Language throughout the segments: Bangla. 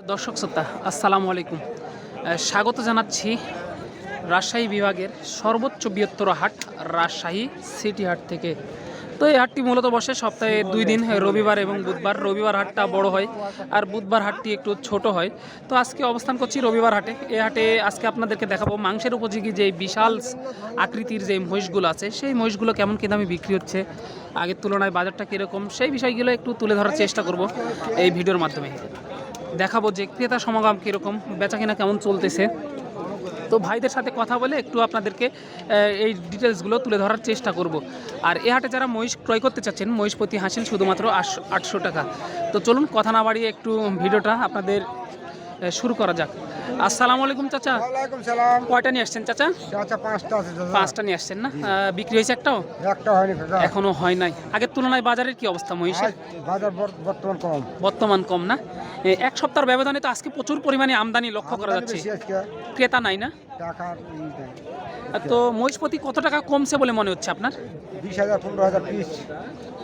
দর্শক শ্রোতা, আসসালামু আলাইকুম। স্বাগত জানাচ্ছি রাজশাহী বিভাগের সর্বোচ্চ বৃহত্তর হাট, রাজশাহী সিটি হাট থেকে। তো এই হাটটি মূলত বসে সপ্তাহে দুই দিন, রবিবার এবং বুধবার। রবিবার হাটটা বড় হয় আর বুধবার হাটটি একটু ছোট হয়। তো আজকে অবস্থান করছি রবিবার হাটে। এই হাটে আজকে আপনাদেরকে দেখাবো মাংসের উপযোগী যে বিশাল আকৃতির যে মহিষগুলো আছে, সেই মহিষগুলো কেমন কী দামে বিক্রি হচ্ছে, আগের তুলনায় বাজারটা কীরকম, সেই বিষয়গুলো একটু তুলে ধরার চেষ্টা করব এই ভিডিওর মাধ্যমে। দেখাবো যে ক্রেতা সমাগম কীরকম বেচা কেনা কেমন চলতেছে। তো ভাইদের সাথে কথা বলে একটু আপনাদেরকে এই ডিটেলসগুলো তুলে ধরার চেষ্টা করব। আর এ হাটে যারা মহিষ ক্রয় করতে চাচ্ছেন, মহিষ প্রতি হাসিল শুধুমাত্র আটশো টাকা। তো চলুন, কথা না বাড়িয়ে একটু ভিডিওটা আপনাদের শুরু করা যাক। আসসালামু আলাইকুম চাচা। ওয়ালাইকুম সালাম। কয়টা নিয়ে আসছেন চাচা? চাচা পাঁচটা আছে পাঁচটা নিয়ে আসছেন না? বিক্রি হয়েছে একটাও? একটা হয়নি এখনও হয় নাই। আগের তুলনায় বাজারের কি অবস্থা মহিষের বাজার বর্তমান কম। বর্তমান কম না? এক সপ্তাহের ব্যবধানে তো আজকে প্রচুর পরিমাণে আমদানি লক্ষ্য করা যাচ্ছে। ক্রেতা নাই না। তো মহিষপতি কত টাকা কমছে বলে মনে হচ্ছে আপনার? বিশ হাজার পনেরো হাজার পিস।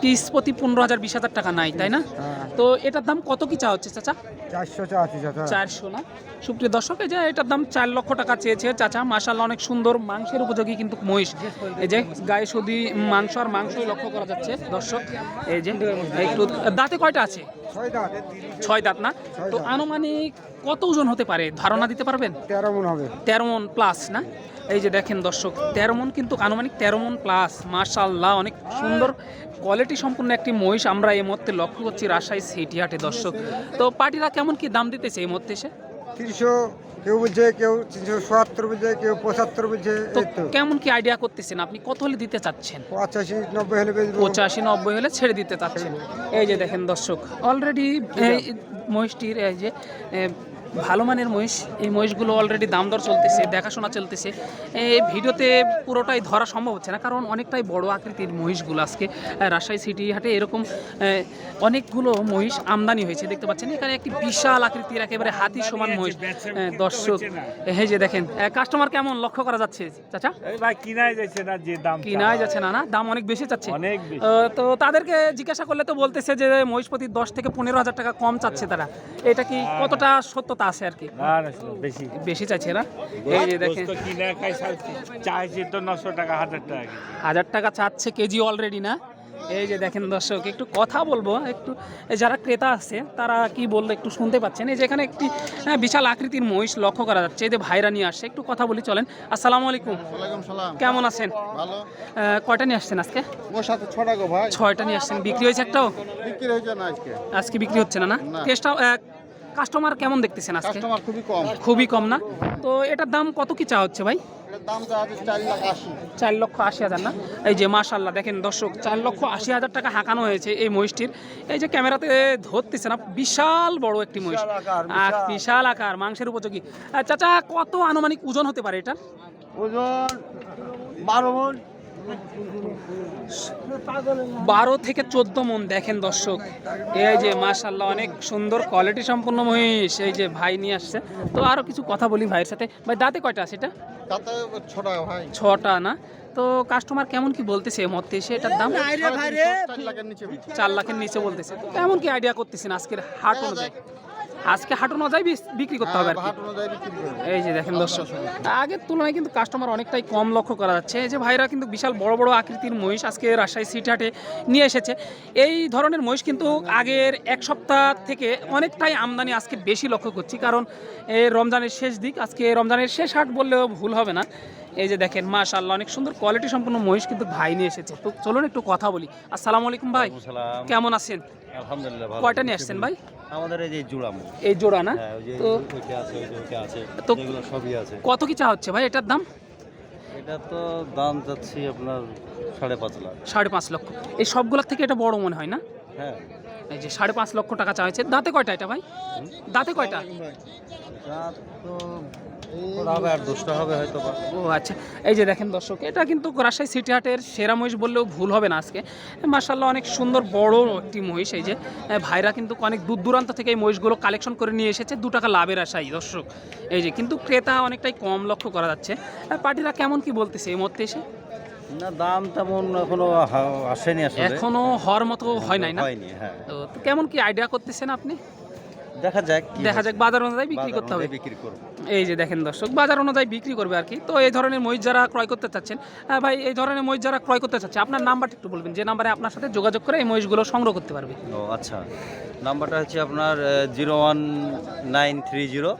পিস প্রতি পনেরো হাজার বিশ হাজার টাকা নাই তাই না? হ্যাঁ। তো এটার দাম কত কি চা হচ্ছে চাচা? চারশো চা চারশো না? সুপ্রিয় দর্শক এই যে এটার দাম চার লক্ষ টাকা চেয়েছে চাচা। মাসাল্লাহ অনেক সুন্দর মাংসের উপযোগী কিন্তু মহিষ। এই যে গায়ে শুধু মাংস আর মাংসই লক্ষ্য করা যাচ্ছে দর্শক। এই যে একটু দাঁতে কয়টা আছে? ছয় দাঁত। ছয় দাঁত না? তো আনুমানিক কত ওজন হতে পারে? ধারণা দিতে পারবেন? তেরো মন হবে। তেরো মন প্লাস না? এই যে দেখেন দর্শক তেরো মন কিন্তু আনুমানিক তেরো মন প্লাস। মার্শাল্লাহ অনেক সুন্দর কোয়ালিটি সম্পূর্ণ একটি মহিষ। আমরা এই মুহূর্তে লক্ষ্য করছি রাজশাহী সিটি হাটে দর্শক। তো পার্টিরা কেমন কি দাম দিতেছে এই মুহূর্তে এসে? তিনশো কেউ বুঝছে কেউ তিনশো সোয়াত্তর বুঝছে কেউ পঁচাত্তর তো কেমন কি আইডিয়া করতেছেন আপনি? কত হলে দিতে চাচ্ছেন? পঁচাশি নব্বই হলে পঁচাশি নব্বই হলে ছেড়ে দিতে চাচ্ছেন। এই যে দেখেন দর্শক অলরেডি মহিষটির এই যে ভালো মানের মহিষ এই মহিষগুলো অলরেডি দাম দর চলতেছে দেখাশোনা চলতেছে। এই ভিডিওতে পুরোটাই ধরা সম্ভব হচ্ছে না কারণ অনেকটাই বড় আকৃতির মহিষগুলো আজকে রাজশাহী সিটি হাটে এরকম অনেকগুলো মহিষ আমদানি হয়েছে দেখতে পাচ্ছেন? এখানে একটি বিশাল আকৃতির একেবারে হাতি সমান মহিষ দর্শক এই যে দেখেন কাস্টমার কেমন? লক্ষ্য করা যাচ্ছে চাচা? ভাই কিনাই যাচ্ছে না যে দাম কিনাই যাচ্ছে না না? দাম অনেক বেশি চাচ্ছে। অনেক তো তাদেরকে জিজ্ঞাসা করলে তো বলতেছে যে মহিষপতি দশ থেকে পনেরো হাজার টাকা কম চাচ্ছে তারা। এটা কি কতটা সত্যতা? আছে আর কি। বেশি। বেশি চাইছে না? এই যে দেখেন। খাই চাইছি তো নশো টাকা হাজার টাকা। হাজার টাকা চাচ্ছে কেজি অলরেডি না? এই যে দেখেন দর্শক একটু কথা বলব একটু যারা ক্রেতা আছে তারা কি বলল একটু শুনতে পাচ্ছেন? এই যে এখানে একটি হ্যাঁ, বিশাল আকৃতির মহিষ লক্ষ্য করা যাচ্ছে এই যে ভাইরা নিয়ে আসছে একটু কথা বলি চলেন। আসসালামু আলাইকুম। কেমন আছেন? ভালো। কয়টা নিয়ে আসছেন আজকে? সাথে ছটা গো ভাই। ছয়টা নিয়ে আসছেন। বিক্রি হয়েছে একটাও? বিক্রি হয়েছে না আজকে। আজকে বিক্রি হচ্ছে না না? না। কাস্টমার কেমন দেখতেছেন আজকে? কাস্টমার খুবই কম। খুবই কম না? তো এটার দাম কত কি চা হচ্ছে ভাই? এটার চার লক্ষ আশি হাজার না? এই যে মাশাল্লাহ দেখেন দর্শক চার লক্ষ আশি হাজার টাকা হাঁকানো হয়েছে এই মহিষটির। এই যে ক্যামেরাতে ধরতেছে না বিশাল বড় একটি মহিষ। বিশাল। আকার মাংসের উপযোগী। চাচা কত আনুমানিক ওজন হতে পারে এটা ওজন বারো মন। বারো থেকে চোদ্দ মন দেখেন দর্শক। এই যে মাশাল্লাহ অনেক সুন্দর কোয়ালিটি সম্পন্ন মহিষ। এই যে ভাই নিয়ে আসছে। তো আরও কিছু কথা বলি ভাইয়ের সাথে। ভাই দাঁতে কয়টা আছে এটা? ছটা না? তো কাস্টমার কেমন কি বলতেছে মধ্যে এসে এটার দাম? চার লাখের নিচে চার লাখের নিচে বলতেছে। তো কেমন কি আইডিয়া করতেছেন আজকের হাট অনুযায়ী? আজকে হাট অনুযায়ী বিস- বিক্রি করতে হবে আর কি। এই যে দেখেন দর্শক আগের তুলনায় কিন্তু কাস্টমার অনেকটাই কম লক্ষ্য করা যাচ্ছে। এই যে ভাইরা কিন্তু বিশাল বড় বড় আকৃতির মহিষ আজকে রাজশাহী সিটি হাটে নিয়ে এসেছে। এই ধরনের মহিষ কিন্তু আগের এক সপ্তাহ থেকে অনেকটাই আমদানি আজকে বেশি লক্ষ্য করছি। কারণ এই রমজানের শেষ দিক আজকে রমজানের শেষ হাট বললেও ভুল হবে না। এই যে দেখেন মাশাআল্লাহ অনেক সুন্দর কোয়ালিটি সম্পন্ন মহিষ কিন্তু ভাই নিয়ে এসেছে। তো চলুন একটু কথা বলি। আসসালামু আলাইকুম ভাই। কেমন আছেন? আলহামদুলিল্লাহ ভালো কয়টা নিয়ে আসছেন ভাই? আমাদের এই যে জুড়াম এই জোড়া না? হ্যাঁ তো আছে আছে তো- সবই আছে। কত কি চা হচ্ছে ভাই এটার দাম? এটা তো দাম যাচ্ছে আপনার সাড়ে পাঁচ লাখ। সাড়ে পাঁচ লক্ষ। এই সবগুলোর থেকে এটা বড় মনে হয় না? হ্যাঁ। এই যে সাড়ে পাঁচ লক্ষ টাকা চা হয়েছে দাঁতে কয়টা এটা ভাই? দাঁতে কয়টা? ও আচ্ছা এই যে দেখেন দর্শক এটা কিন্তু রাজশাহী সিটি হাটের সেরা মহিষ বললেও ভুল হবে না আজকে। মার্শাল্লাহ অনেক সুন্দর বড় একটি মহিষ এই যে। ভাইরা কিন্তু অনেক দূর দূরান্ত থেকে এই মহিষগুলো কালেকশন করে নিয়ে এসেছে। দু টাকা লাভের আশাই দর্শক। এই যে কিন্তু ক্রেতা অনেকটাই কম লক্ষ্য করা যাচ্ছে। পার্টিরা কেমন কি বলতেছে এই মুহূর্তে এসে? না দাম তেমন এখনও আসেনি আসলে। এখনও হওয়ার মতো হয় নাই না? হয়নি হ্যাঁ। তো কেমন কি আইডিয়া করতেছেন আপনি? দেখা যাক দেখা যাক বাজার অনুযায়ী বিক্রি করতে হবে। বিক্রি করব। এই যে দেখেন দর্শক বাজার অনুযায়ী বিক্রি করবে আর কি। তো এই ধরনের মহিষ যারা ক্রয় করতে চাচ্ছেন ভাই এই ধরনের মহিষ যারা ক্রয় করতে চাচ্ছে আপনার নাম্বারটা একটু বলবেন যে নাম্বারে আপনার সাথে যোগাযোগ করে এই মহিষগুলো সংগ্রহ করতে পারবে। ও আচ্ছা। নাম্বারটা হচ্ছে আপনার zero one nine three zero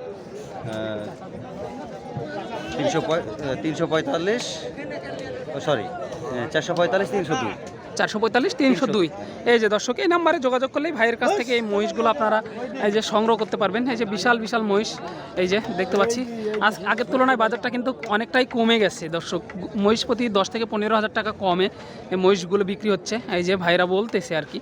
তিনশো তিনশো পঁয়তাল্লিশ সরি চারশো পঁয়তাল্লিশ তিনশো দুই। চারশো পঁয়তাল্লিশ তিনশো দুই। এই যে দর্শক এই নাম্বারে যোগাযোগ করলেই ভাইয়ের কাছ থেকে এই মহিষগুলো আপনারা এই যে সংগ্রহ করতে পারবেন। এই যে বিশাল বিশাল মহিষ এই যে দেখতে পাচ্ছি। আজ আগের তুলনায় বাজারটা কিন্তু অনেকটাই কমে গেছে। দর্শক মহিষ প্রতি দশ থেকে পনেরো হাজার টাকা কমে এই মহিষগুলো বিক্রি হচ্ছে। এই যে ভাইরা বলতেছে আর কি।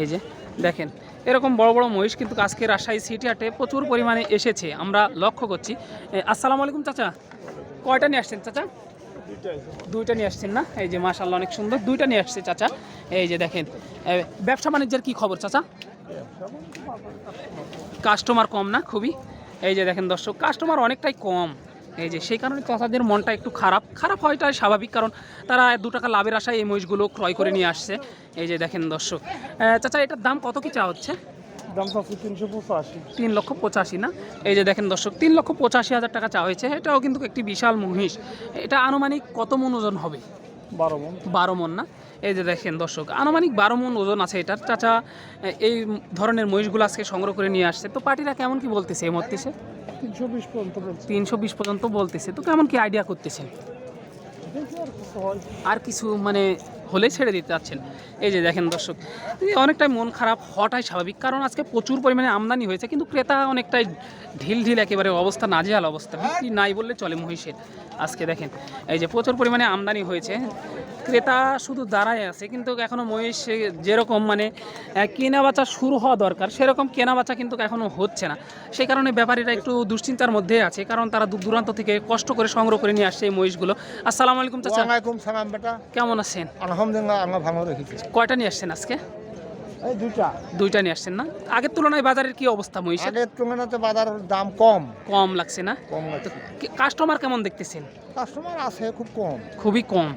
এই যে দেখেন এরকম বড় বড় মহিষ কিন্তু আজকে রাজশাহী সিটি হাটে প্রচুর পরিমাণে এসেছে। আমরা লক্ষ্য করছি। আসসালামু আলাইকুম চাচা। কয়টা নিয়ে আসছেন, চাচা? দুইটা নিয়ে আসছেন না? এই যে মাশাল্লাহ অনেক সুন্দর। দুইটা নিয়ে আসছে, চাচা। এই যে দেখেন ব্যবসা বাণিজ্যের কি খবর, চাচা? কাস্টমার কম না খুবই? এই যে দেখেন দর্শক, কাস্টমার অনেকটাই কম। এই যে সেই কারণে চাচাদের মনটা একটু খারাপ। খারাপ হওয়াটাই স্বাভাবিক, কারণ তারা দু টাকা লাভের আশায় এই মহিষগুলো ক্রয় করে নিয়ে আসছে। এই যে দেখেন দর্শক চাচা, এটার দাম কত কি চা হচ্ছে? দাম চাচ্ছি তিনশো পঁচাশি। তিন লক্ষ পঁচাশি না? এই যে দেখেন দর্শক তিন লক্ষ পঁচাশি হাজার টাকা চা হয়েছে। এটাও কিন্তু একটি বিশাল মহিষ। এটা আনুমানিক কত মন ওজন হবে? বারো মন। বারো মন না? এই যে দেখেন দর্শক আনুমানিক বারো মন ওজন আছে এটার। চাচা এই ধরনের মহিষগুলো আজকে সংগ্রহ করে নিয়ে আসছে। তো পার্টিরা কেমন কি বলতেছে এই মর্তিসে তিনশো বিশ পর্যন্ত তিনশো বিশ পর্যন্ত বলতেছে। তো কেমন কি আইডিয়া করতেছেন? আর কিছু মানে হলে ছেড়ে দিতে চাচ্ছেন। এই যে দেখেন দর্শক অনেকটাই মন খারাপ হওয়াটাই স্বাভাবিক। কারণ আজকে প্রচুর পরিমাণে আমদানি হয়েছে কিন্তু ক্রেতা অনেকটাই ঢিল ঢিল একেবারে অবস্থা নাজেহাল অবস্থা। বিক্রি নাই বললে চলে মহিষের আজকে দেখেন। এই যে প্রচুর পরিমাণে আমদানি হয়েছে ক্রেতা শুধু দাঁড়ায় আছে কিন্তু এখনও মহিষ যেরকম মানে আহ, কেনা বেচা শুরু হওয়া দরকার সেরকম কেনা বেচা কিন্তু এখনও হচ্ছে না। সেই কারণে ব্যাপারীরা একটু দুশ্চিন্তার মধ্যে আছে কারণ তারা দূর দূরান্ত থেকে কষ্ট করে সংগ্রহ করে নিয়ে আসছে এই মহিষগুলো। আসসালামু আলাইকুম চাচা। কেমন আছেন? আলহামদুলিল্লাহ আমরা ভালো রেখেছি। কয়টা নিয়ে আসছেন আজকে? এই দুইটা। দুইটা নিয়ে আসছেন না? আগের তুলনায় বাজারের কি অবস্থা মহিষের? আগের তুলনাতে বাজারের দাম কম। কম লাগছে না? কম তো লাগছে কাস্টমার কেমন দেখতেছেন? কাস্টমার আছে খুব কম। খুবই কম।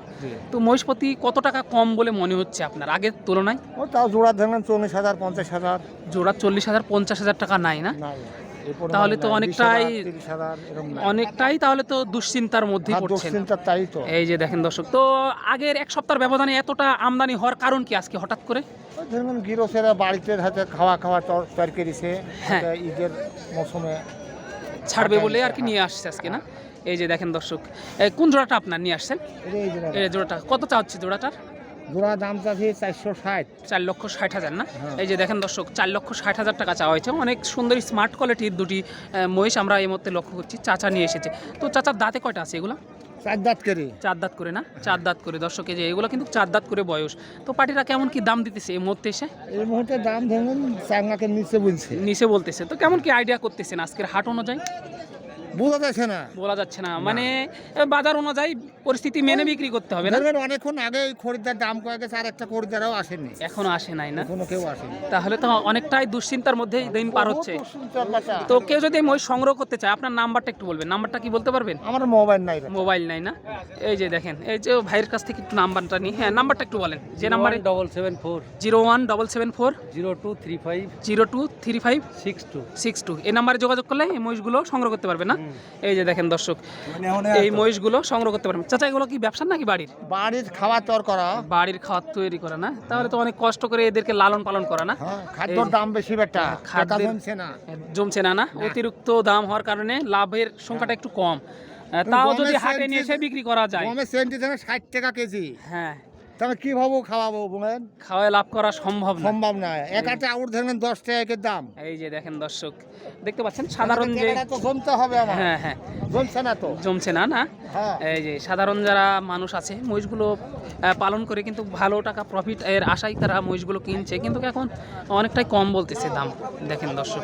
তো মহিষপতি কত টাকা কম বলে মনে হচ্ছে আপনার আগের তুলনায়? ও তাও জোড়া ধরেন চল্লিশ হাজার পঞ্চাশ হাজার। জোড়া চল্লিশ হাজার পঞ্চাশ হাজার টাকা নাই না? তাহলে তো অনেকটাই- 20,000, 30,000 এরকম নাই। অনেকটাই তাহলে তো দুশ্চিন্তার মধ্যে পড়ছেন। তাই তো। এই যে দেখেন দর্শক তো আগের এক সপ্তাহের ব্যবধানে এতটা আমদানি হওয়ার কারণ কি আজকে হঠাৎ করে? ধরুন গিরসেরা বাড়িতে হাতে খাওয়া খাওয়া তর- তরকারিছে হ্যাঁ। ঈদের মৌসুমে ছাড়বে বলে আর কি নিয়ে আসছে আজকে না? এই যে দেখেন দর্শক কোন জোড়াটা আপনার নিয়ে আসছেন? এই জোড়াটা। এই জোড়াটা কত চা হচ্ছে জোড়াটার? জোড়া দাম চাচ্ছি চারশো ষাট। চার লক্ষ ষাট হাজার না? হ্যাঁ। এই যে দেখেন দর্শক চার লক্ষ ষাট হাজার টাকা চাওয়া হয়েছে। অনেক সুন্দর স্মার্ট কোয়ালিটির দুটি মহিষ আমরা এই মধ্যে লক্ষ্য করছি। চাচা নিয়ে এসেছে। তো চাচার দাঁতে কয়টা আছে এগুলো? চার দাঁত করে। চার দাঁত করে না? চার দাঁত করে। দর্শকে যে এগুলো কিন্তু চার দাঁত করে বয়স। তো পার্টিরা কেমন কি দাম দিতেছে এই মুহূর্তে এসে? এই মুহূর্তে দাম ধরুন চাঙ্গাকে নিচে বলছে। নিচে বলতেছে। তো কেমন কি আইডিয়া করতেছেন আজকের হাট অনুযায়ী? বোঝা যাচ্ছে না। বলা যাচ্ছে না। মানে বাজার অনুযায়ী পরিস্থিতি মেনে বিক্রি করতে হবে না? ধরবেন অনেকক্ষণ আগে এই খরিদ্দার দাম কয়ে গেছে আর একটা খরিদ্দারও আসেনি। এখনও আসে নাই না? এখনও কেউ আসেনি। তাহলে তো অনেকটাই দুশ্চিন্তার মধ্যে দিন পার হচ্ছে। তো কেউ যদি মহিষ সংগ্রহ করতে চায় আপনার নাম্বারটা একটু বলবেন। নাম্বারটা কি বলতে পারবেন? আমার মোবাইল নাই মোবাইল নাই না? এই যে দেখেন এই যে ভাইয়ের কাছ থেকে একটু নাম্বারটা নিই। হ্যাঁ নাম্বারটা একটু বলেন। যে নাম্বারে? Double seven four. Zero one double seven four. Zero two three five. Zero two three five. Six two. Six two. এই নাম্বারে যোগাযোগ করলে এই মহিষগুলো সংগ্রহ করতে পারবে না? এই যে দেখেন দর্শক এই মহিষগুলো সংগ্রহ করতে পারবেন। চাচা এগুলো কি ব্যবসা নাকি বাড়ির? বাড়ির খাওয়া তর করা। বাড়ির খাওয়ার তৈরি করা না? তাহলে তো অনেক কষ্ট করে এদেরকে লালন পালন করা না? হ্যাঁ খাদ্যর দাম বেশি বেটা। হ্যাঁ, খাদ্যের- জমছে না। জমছে না না? অতিরিক্ত দাম হওয়ার কারণে লাভের সংখ্যাটা একটু কম। তাও যদি হাটে নিয়ে এসে বিক্রি করা যায়। গমের সেন্টি ধরেন ষাট টাকা কেজি। হ্যাঁ। তাহলে কীভাবে খাওয়াবো বলেন? খাওয়ায় লাভ করা সম্ভব না। সম্ভব না। একটা আউট ধরেন দশ টাকা দাম। এই যে দেখেন দর্শক দেখতে পাচ্ছেন? সাধারণ যে তো জমতে হবে আমার। হ্যাঁ হ্যাঁ। জমছে না তো। জমছে না না? হ্যাঁ। এই যে সাধারণ যারা মানুষ আছে মহিষগুলো পালন করে কিন্তু ভালো টাকা প্রফিট এর আশায় তারা মহিষগুলো কিনছে। কিন্তু এখন অনেকটাই কম বলতেছে দাম। দেখেন দর্শক।